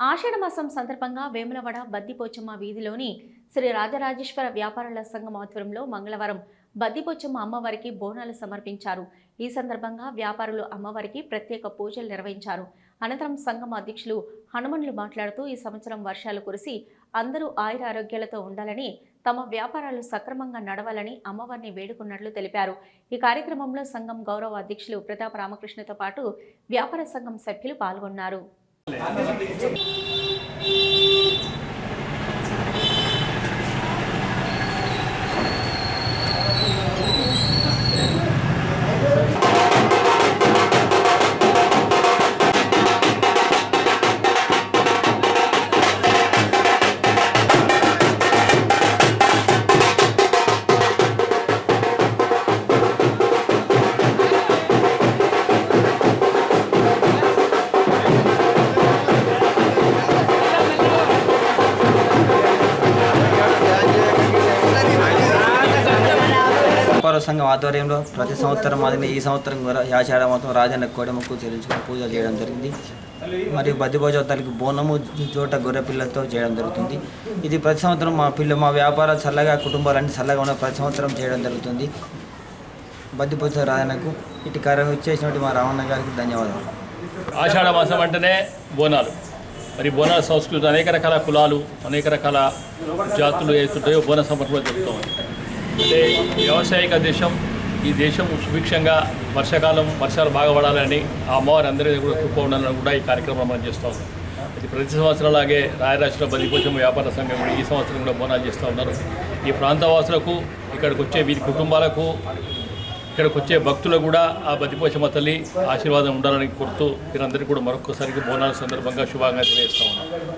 ఆషాఢమాసం సందర్భంగా వేములవాడ బద్దిపోచమ్మ వీధిలోని శ్రీ రాజరాజేశ్వర వ్యాపారుల సంఘం ఆధ్వర్యంలో మంగళవారం బద్దిపోచమ్మ అమ్మవారికి బోనాలు సమర్పించారు. ఈ సందర్భంగా వ్యాపారులు అమ్మవారికి ప్రత్యేక పూజలు నిర్వహించారు. అనంతరం సంఘం అధ్యక్షులు హనుమన్లు మాట్లాడుతూ ఈ సంవత్సరం వర్షాలు కురిసి అందరూ ఆయుర ఆరోగ్యాలతో ఉండాలని తమ వ్యాపారాలు సక్రమంగా నడవాలని అమ్మవారిని వేడుకున్నట్లు తెలిపారు. ఈ కార్యక్రమంలో సంఘం గౌరవ అధ్యక్షులు ప్రతాప్ రామకృష్ణతో పాటు వ్యాపార సంఘం సభ్యులు పాల్గొన్నారు. 来 వ్యాపార సంఘం ఆధ్వర్యంలో ప్రతి సంవత్సరం అదే ఈ సంవత్సరం కూడా యాచాడ మొత్తం రాజన్న కోడెముక్కు చెల్లించుకుని పూజలు చేయడం జరిగింది. మరియు బద్దిభోజవతాలకి బోనము చోట గొర్రె పిల్లలతో చేయడం జరుగుతుంది. ఇది ప్రతి సంవత్సరం మా పిల్ల మా వ్యాపారాలు చల్లగా కుటుంబాలన్నీ చల్లగా ఉన్న ప్రతి సంవత్సరం చేయడం జరుగుతుంది. బద్దిపోచ రాజన్నకు ఇటు కార్యం ఇచ్చేసినటువంటి మా రావణ గారికి ధన్యవాదాలు. ఆషాఢ మాసం అంటేనే బోనాలు. మరి బోనాల సంస్కృతి అనేక రకాల కులాలు అనేక రకాల జాతులు ఏతుంటాయో బోన సమర్పణ జరుగుతాం అంటే వ్యవసాయక దేశం ఈ దేశం సుభిక్షంగా వర్షాకాలం వర్షాలు బాగా పడాలని ఆ అమ్మవారి అందరి కూడా కృప ఉండాలని కూడా ఈ కార్యక్రమం మనం చేస్తూ ఉన్నాం. ఇది ప్రతి సంవత్సరం లాగే రాయరాశిలో బదిపోచం వ్యాపార సంఘం కూడా ఈ సంవత్సరం కూడా బోనాలు చేస్తూ ఉన్నారు. ఈ ప్రాంతవాసులకు ఇక్కడికి వచ్చే వీరి కుటుంబాలకు ఇక్కడికి వచ్చే భక్తులు కూడా ఆ బతిపోచమ్మ తల్లి ఆశీర్వాదం ఉండాలని కోరుతూ మీరందరికీ కూడా మరొకసారికి బోనాల సందర్భంగా శుభాకాంక్షలు తెలియజేస్తా ఉన్నాం.